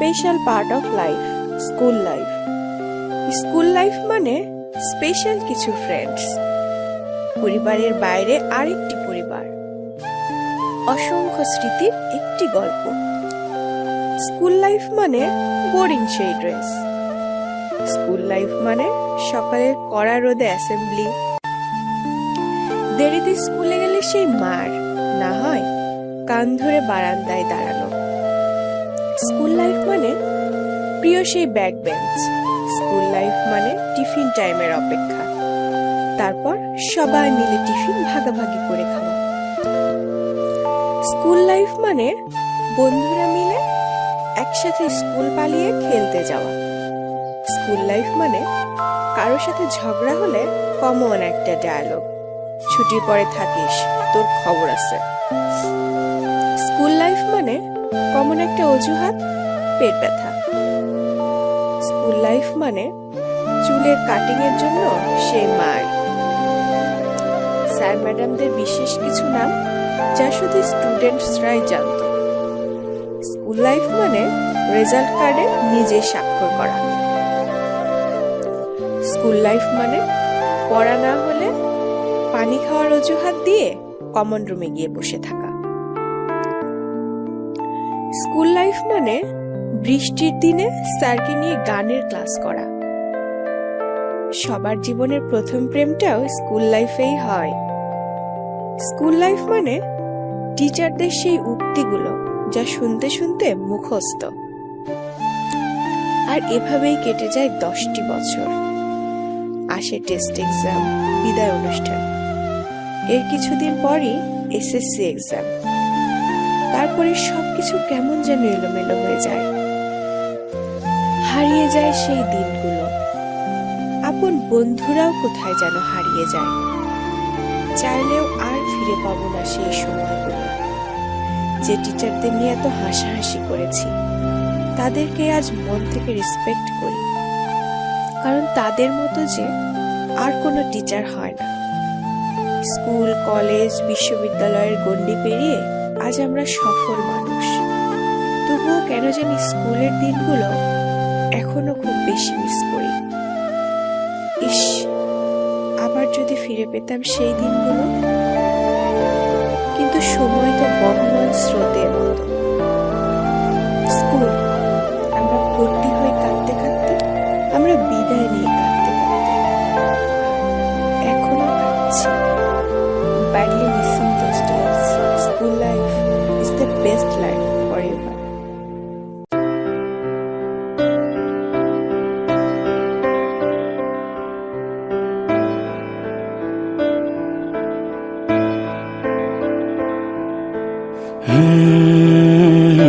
Special part of life school life school life মানে special কিছু friends পরিবারের বাইরে আরেকটি পরিবার। অসংখ্য স্মৃতির একটি গল্প। স্কুল লাইফ মানে বোরিং সেই ড্রেস স্কুল লাইফ মানে সকালের কড়া রোদে অ্যাসেম্বলি দেরিতে স্কুলে গেলে সেই মার, না হয় কান ধরে বারান্দায় দাঁড়ানো। স্কুল লাইফ মানে প্রিয় সেই ব্যাক বেঞ্চ স্কুল লাইফ মানে টিফিন টাইমের অপেক্ষা। তারপর সবাই মিলে টিফিন ভাগাভাগি করে খাওয়া স্কুল লাইফ মানে বন্ধুরা মিলে একসাথে স্কুল পালিয়ে খেলতে যাওয়া। স্কুল লাইফ মানে কারোর সাথে ঝগড়া হলে কমন একটা ডায়ালগ ছুটির পরে থাকিস, তোর খবর আছে। স্কুল লাইফ মানে কমন একটা অজুহাত, পেট ব্যথা। স্কুল লাইফ মানে চুলের কাটিং এর জন্য সেই মার। স্যার ম্যাডামদের বিশেষ কিছু নাম যা শুধু স্টুডেন্টসরাই জানত। স্কুল লাইফ মানে রেজাল্ট কার্ডে নিজে স্বাক্ষর করা। স্কুল লাইফ মানে পড়া না হলে পানি খাওয়ার অজুহাত দিয়ে কমন রুমে গিয়ে বসে থাকা। স্কুল লাইফ মানে বৃষ্টির দিনে স্যারকে নিয়ে গানের ক্লাস করা। সবার জীবনের প্রথম প্রেমটাও স্কুল লাইফেই হয়। স্কুল লাইফ মানে টিচারদের সেই উক্তিগুলো যা শুনতে শুনতে মুখস্থ। আর এভাবেই কেটে যায় দশটি বছর। আসে টেস্ট এক্সাম, বিদায় অনুষ্ঠান। এর কিছুদিন পরই এসএসসি এক্সাম। তারপরে সবকিছু কেমন যেন এলোমেলো হয়ে যায়। হারিয়ে যায় সেই দিনগুলো। আপন বন্ধুরাও কোথায় যেন হারিয়ে যায়। চাইলেও আর ফিরে পাবো না সেই সময়গুলো। যে টিচারদের নিয়ে এত হাসাহাসি করেছি, তাদেরকে আজ মন থেকে রেসপেক্ট করি। কারণ তাদের মতো যে আর কোনো টিচার হয় না। স্কুল, কলেজ, বিশ্ববিদ্যালয়ের গণ্ডি পেরিয়ে আজ আমরা সফল মানুষ। তবুও কেন জানি স্কুলের দিনগুলো এখনও খুব বেশি মিস করি। ইস, আবার যদি ফিরে পেতাম সেই দিনগুলো। কিন্তু সময় তো বহমান স্রোতের মতো। নীল